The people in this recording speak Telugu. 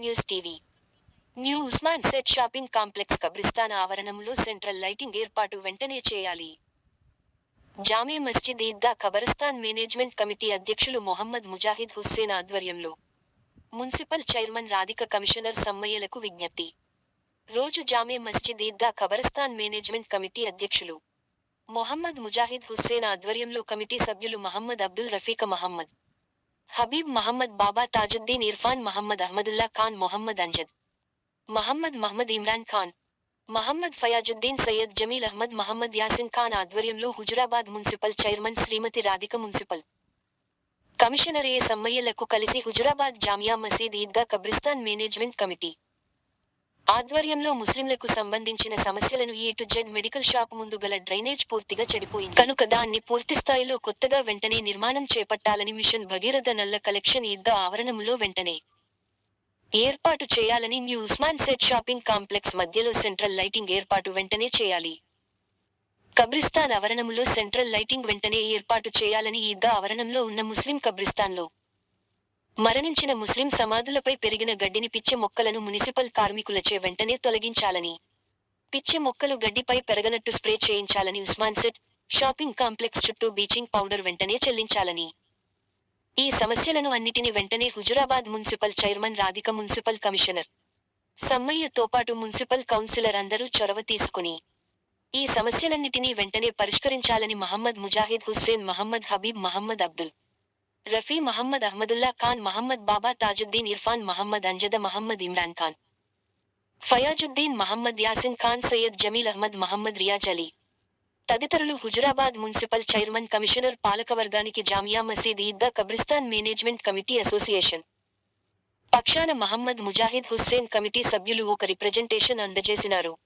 News TV new Usman set shopping complex కబ్రిస్తాన్ ఆవరణంలో సెంట్రల్ లైటింగ్ ఏర్పాటు వెంటనే చేయాలి. జామే మస్జిద్ ఈద్దా ఖబరస్థాన్ మేనేజ్మెంట్ కమిటీ అధ్యక్షులు మొహమ్మద్ ముజాహిద్ హుస్సేన్ ఆధ్వర్యంలో మున్సిపల్ చైర్మన్ రాధిక కమిషనర్ సమ్మయ్యలకు విజ్ఞప్తి. రోజు జామే మస్జిద్ ఈద్దా ఖబరస్తాన్ మేనేజ్మెంట్ కమిటీ అధ్యక్షులు మొహమ్మద్ ముజాహిద్ హుస్సేన్ ఆధ్వర్యంలో కమిటీ సభ్యులు మహమ్మద్ అబ్దుల్ రఫీక మహమ్మద్. హబీబ్ మహమ్మద్ బాబా తాజుద్దీన్ ఇర్ఫాన్ మహమ్మద్ అహ్మదుల్లా ఖాన్ మొహమ్మద్ అంజద్. మహమ్మద్ మహమ్మద్ ఇమ్రాన్ ఖాన్. మహమ్మద్ ఫయాజుద్దీన్ సయ్యద్ జమీల్ అహ్మద్ మహమ్మద్ యాసిన్ ఖాన్ ఆధ్వర్యంలో Huzurabad municipal chairman Shrimati Radhika municipal. Commissioner A సమ్మయ్యలకు కలిసి హుజురాబాద్ జామియా మసీద్ ఈద్గా కబ్రిస్తాన్ మేనేజ్మెంట్ కమిటీ. ఆధ్వర్యంలో ముస్లింలకు సంబంధించిన సమస్యలను A to Z medical shop ముందు గల డ్రైనేజ్ పూర్తిగా చెడిపోయింది. కనుక దాన్ని పూర్తి స్థాయిలో కొత్తగా వెంటనే నిర్మాణం చేపట్టాలని మిషన్ భగీరథ నల్ల కలెక్షన్ ఈద్గా ఆవరణంలో వెంటనే ఏర్పాటు చేయాలని new Usman set shopping complex మధ్యలో సెంట్రల్ లైటింగ్ ఏర్పాటు వెంటనే చేయాలి. కబ్రిస్తాన్ ఆవరణంలో సెంట్రల్ లైటింగ్ వెంటనే ఏర్పాటు చేయాలని ఈద్గా ఆవరణంలో ఉన్న ముస్లిం కబ్రిస్తాన్లో మరణించిన ముస్లిం సమాధులపై పెరిగిన గడ్డిని పిచ్చె మొక్కలను మునిసిపల్ కార్మికులచే వెంటనే తొలగించాలని పిచ్చె మొక్కలు గడ్డిపై పెరగనట్టు స్ప్రే చేయించాలని ఉస్మాన్ సెట్ షాపింగ్ కాంప్లెక్స్ చుట్టూ బీచింగ్ పౌడర్ వెంటనే చెల్లించాలని. ఈ సమస్యలను అన్నిటిని వెంటనే Huzurabad municipal chairman Radhika municipal commissioner సమ్మయ్యతో పాటు మున్సిపల్ కౌన్సిలర్ అందరూ చొరవ తీసుకుని ఈ సమస్యలన్నిటినీ వెంటనే పరిష్కరించాలని మహమ్మద్ ముజాహిద్ హుస్సేన్ మహమ్మద్ హబీబ్ మహమ్మద్ అబ్దుల్ రఫీ మహమ్మద్ అహ్మదుల్లా ఖాన్ మహమ్మద్ బాబా తాజుద్దీన్ ఇర్ఫాన్ మహమ్మద్ అంజద మహమ్మద్ ఇమ్రాన్ ఖాన్. ఫయాజుద్దీన్ మహమ్మద్ యాసిన్ ఖాన్ సయ్యద్ జమీల్ అహ్మద్ మహమ్మద్ రియాజ్ అలీ. తదితరులు హుజురాబాద్ మున్సిపల్ చైర్మన్ కమిషనర్ పాలకవర్గానికి జామియా మసీద్ ఈద్గా కబ్రిస్తాన్ మేనేజ్మెంట్ కమిటీ అసోసియేషన్. పక్షాన మహమ్మద్ ముజాహిద్ హుస్సేన్ కమిటీ సభ్యులు ఒక రిప్రజెంటేషన్ అందజేసినారు.